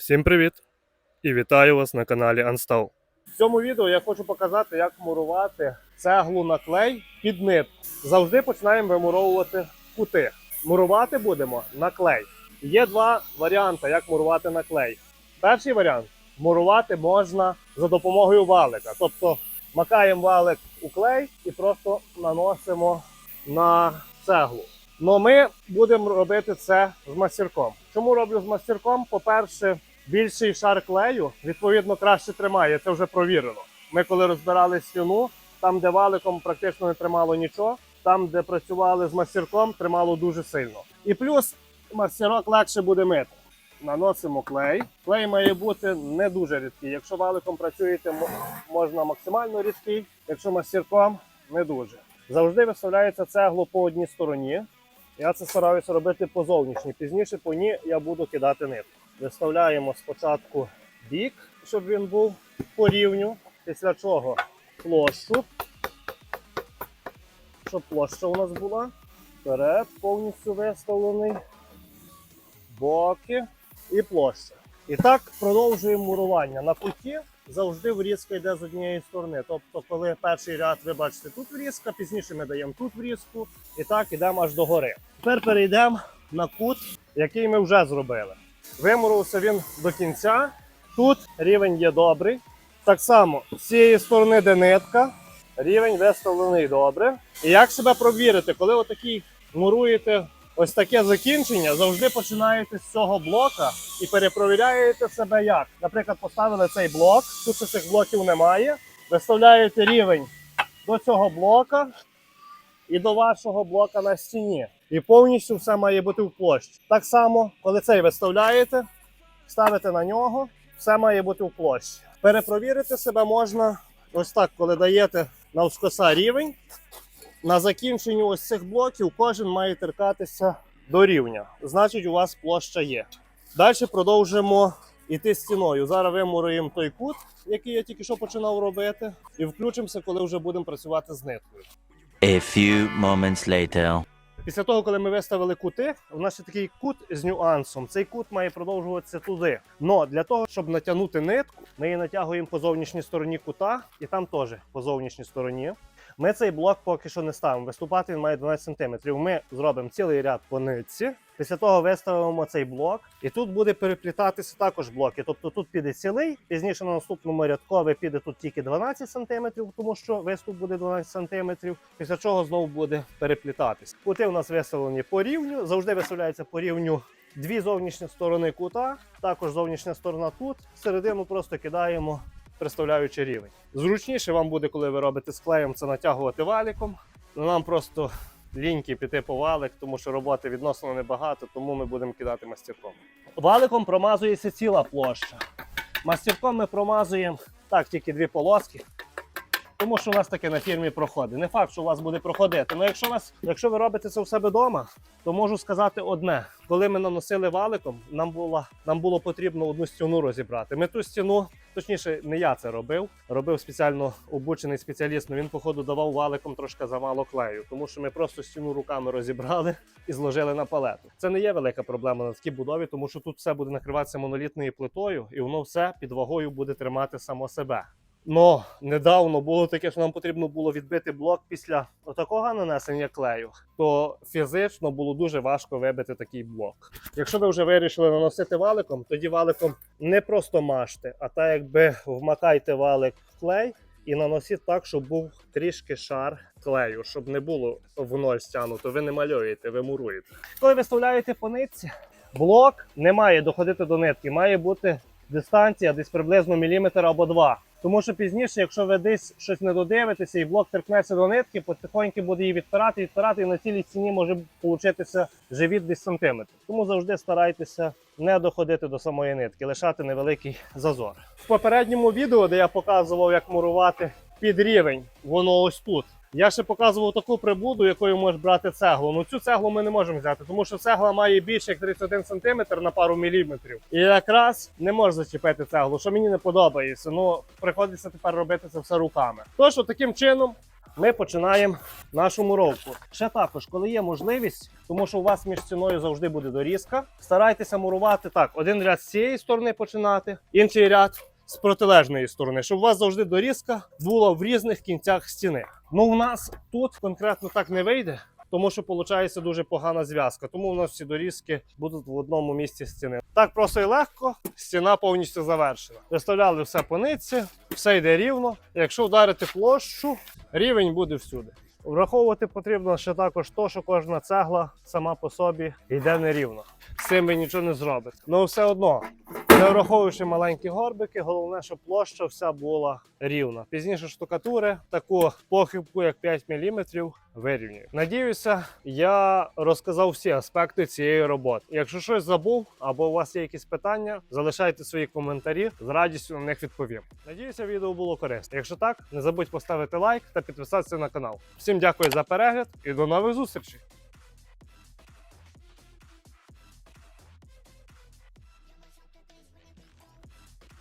Всім привіт! І вітаю вас на каналі Unstall. В цьому відео я хочу показати, як мурувати цеглу на клей під нитку. Завжди починаємо вимуровувати кути. Мурувати будемо на клей. Є два варіанти, як мурувати на клей. Перший варіант мурувати можна за допомогою валика. Тобто макаємо валик у клей і просто наносимо на цеглу. Но ми будемо робити це з мастерком. Чому роблю з мастерком? По-перше, більший шар клею відповідно краще тримає. Це вже провірено. Ми коли розбирали стіну, там, де валиком практично не тримало нічого, там, де працювали з мастерком, тримало дуже сильно. І плюс мастерок легше буде мити. Наносимо клей. Клей має бути не дуже рідкий. Якщо валиком працюєте, можна максимально рідкий, якщо мастерком не дуже. Завжди виставляється цеглу по одній стороні. Я це стараюся робити по зовнішній. Пізніше по ній я буду кидати нитку. Виставляємо спочатку бік, щоб він був по рівню. Після чого площу, щоб площа у нас була. Вперед повністю виставлений. Боки і площа. І так продовжуємо мурування. На куті завжди врізка йде з однієї сторони. Тобто, коли перший ряд ви бачите тут врізка, пізніше ми даємо тут врізку, і так ідемо аж до гори. Тепер перейдемо на кут, який ми вже зробили. Вимурився він до кінця. Тут рівень є добрий. Так само з цієї сторони, де нитка, рівень виставлений добре. І як себе провірити, коли отакий муруєте ось таке закінчення, завжди починаєте з цього блока і перепровіряєте себе як. Наприклад, поставили цей блок, тут цих блоків немає. Виставляєте рівень до цього блока і до вашого блока на стіні. І повністю все має бути в площі. Так само, коли цей виставляєте, ставите на нього, все має бути в площі. Перепровірити себе можна ось так, коли даєте навскоса рівень. На закінченню ось цих блоків кожен має теркатися до рівня. Значить, у вас площа є. Далі продовжимо йти стіною. Зараз вимуруємо той кут, який я тільки що починав робити, і включимося, коли вже будемо працювати з ниткою. A few moments later. Після того, коли ми виставили кути, у нас ще такий кут з нюансом. Цей кут має продовжуватися туди. Но для того, щоб натягнути нитку, ми її натягуємо по зовнішній стороні кута, і там теж по зовнішній стороні. Ми цей блок поки що не ставимо. Виступати він має 12 см. Ми зробимо цілий ряд по нитці. Після того виставимо цей блок, і тут буде переплітатися також блоки. Тобто тут піде цілий, пізніше на наступному рядкові піде тут тільки 12 см, тому що виступ буде 12 см, після чого знову буде переплітатись. Кути у нас виставлені по рівню, завжди виставляється по рівню дві зовнішні сторони кута, також зовнішня сторона тут. Середину просто кидаємо, представляючи рівень. Зручніше вам буде, коли ви робите з клеєм, це натягувати валіком. Нам просто ліньки піти по валик, тому що роботи відносно небагато, тому ми будемо кидати мастерком. Валиком промазується ціла площа. Мастерком ми промазуємо так, тільки дві полоски. Тому що у нас таке на фірмі проходить. Не факт, що у вас буде проходити. Ну, якщо, вас, якщо ви робите це у себе вдома, то можу сказати одне: коли ми наносили валиком, нам було, нам було потрібно одну стіну розібрати. Ми ту стіну, точніше, не я це робив. Робив спеціально обучений спеціаліст. Ну він, походу, давав валиком трошки замало клею, тому що ми просто стіну руками розібрали і зложили на палету. Це не є велика проблема на такій будові, тому що тут все буде накриватися монолітною плитою, і воно все під вагою буде тримати само себе. Но недавно було таке, що нам потрібно було відбити блок після такого нанесення клею, то фізично було дуже важко вибити такий блок. Якщо ви вже вирішили наносити валиком, тоді валиком не просто мажте, а так якби вмакайте валик в клей і наносіть так, щоб був трішки шар клею, щоб не було в ноль стягнуто. Ви не малюєте, ви муруєте. Коли виставляєте по нитці, блок не має доходити до нитки, має бути дистанція десь приблизно міліметр або два. Тому що пізніше, якщо ви десь щось не додивитеся і блок торкнеться до нитки, потихоньку буде її відпирати, відпирати, і на цілій стіні може получитися живіт десь сантиметр. Тому завжди старайтеся не доходити до самої нитки, лишати невеликий зазор. В попередньому відео, де я показував, як мурувати під рівень, воно ось тут. Я ще показував таку прибуду, якою можеш брати цеглу. Ну цю цеглу ми не можемо взяти, тому що цегла має більше як 31 см на пару міліметрів. І якраз не можеш зачепити цеглу, що мені не подобається. Ну приходиться тепер робити це все руками. Тож, таким чином ми починаємо нашу муровку. Ще також, коли є можливість, тому що у вас між стіною завжди буде дорізка, старайтеся мурувати так: один ряд з цієї сторони починати, інший ряд з протилежної сторони, щоб у вас завжди дорізка була в різних кінцях стіни. Ну, у нас тут конкретно так не вийде. Тому що виходить дуже погана зв'язка. Тому у нас всі дорізки будуть в одному місці стіни. Так просто і легко, стіна повністю завершена. Виставляли все по нитці, все йде рівно. Якщо вдарити площу, рівень буде всюди. Враховувати потрібно ще також то, що кожна цегла сама по собі йде нерівно. З цим ви нічого не зробите. Ну все одно, не враховуючи маленькі горбики, головне, щоб площа вся була рівна. Пізніше штукатури таку похибку, як 5 мм, вирівнюють. Надіюся, я розказав всі аспекти цієї роботи. Якщо щось забув або у вас є якісь питання, залишайте свої коментарі, з радістю на них відповім. Надіюся, відео було корисне. Якщо так, не забудь поставити лайк та підписатися на канал. Всім дякую за перегляд і до нових зустрічей!